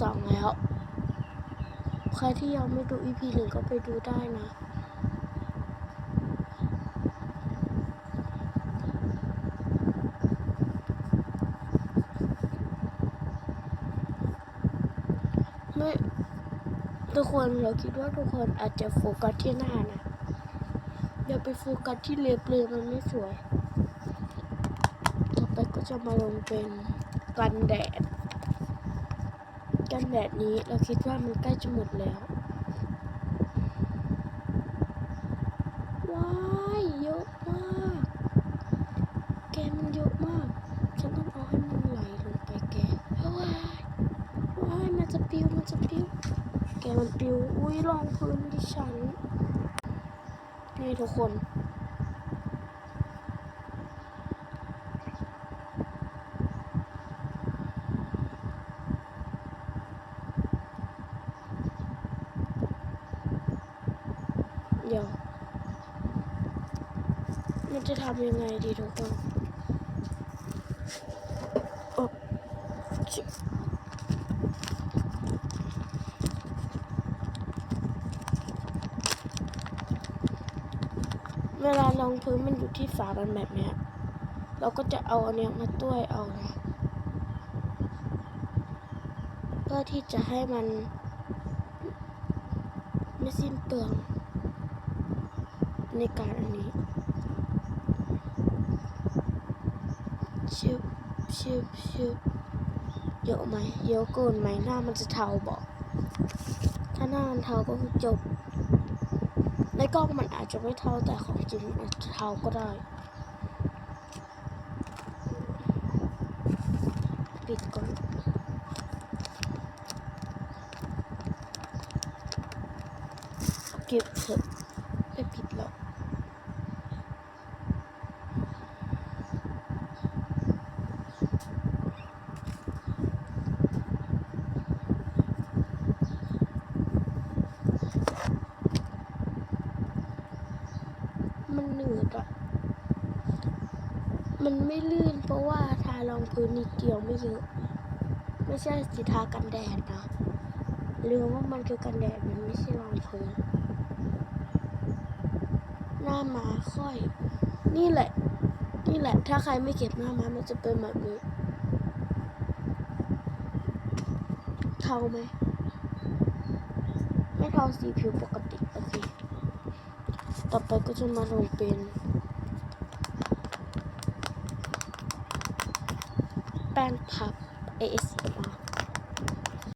สองแล้ว ใครที่ยังไม่ดู EP หนึ่งก็ไปดูได้นะไม่ทุกคนเราคิดว่าทุกคนอาจจะโฟกัสที่หน้านะอย่าไปโฟกัสที่เล็บเลยมันไม่สวย ต่อไปก็จะมาลงเป็นกันแดด กันแดดนี้เราคิดว่ามันใกล้จะหมดแล้ว ว้ายเยอะมาก แกมันเยอะมาก ฉันต้องเอาให้มันไหลลงไปแกว้ายว้ายมันจะปิวมันจะปิว แกมันปิว อุ้ยรองพื้นที่ฉัน นี่ทุกคน เดี๋ยว มันจะทำยังไงดีทุกคนโอ๊ะชิเวลารองพื้นมันอยู่ที่ฝามันแบบเนี้ยเราก็จะเอาอันเนี้ยมาต้วยเอานะเพื่อที่จะให้มันไม่สิ้นเปลือง ในการอันนี้ชิบชิบชิบเยอะไหมเยอะเกินไหมหน้ามันจะเทาบอก ถ้าหน้ามันเทาก็คือจบ ในกล้องมันอาจจะไม่เทาแต่ของจริงอาจจะเทาก็ได้ ปิดก่อนเก็บเถอะไม่ผิดหรอก มันเหนืดอะมันไม่ลื่นเพราะว่าทารองพื้นนิดเดียวไม่เยอะ ไม่ใช่สีทากันแดดนะลืมว่ามันคือกันแดดมันไม่ใช่รองพื้นหน้ามาค่อย นี่แหละ นี่แหละ ถ้าใครไม่เก็บหน้ามามันจะเป็นแบบนี้เทาไหมไม่เทาสีผิวปกติโอเค ต่อไปก็จะมาลงเป็นแป้งพับ ASMR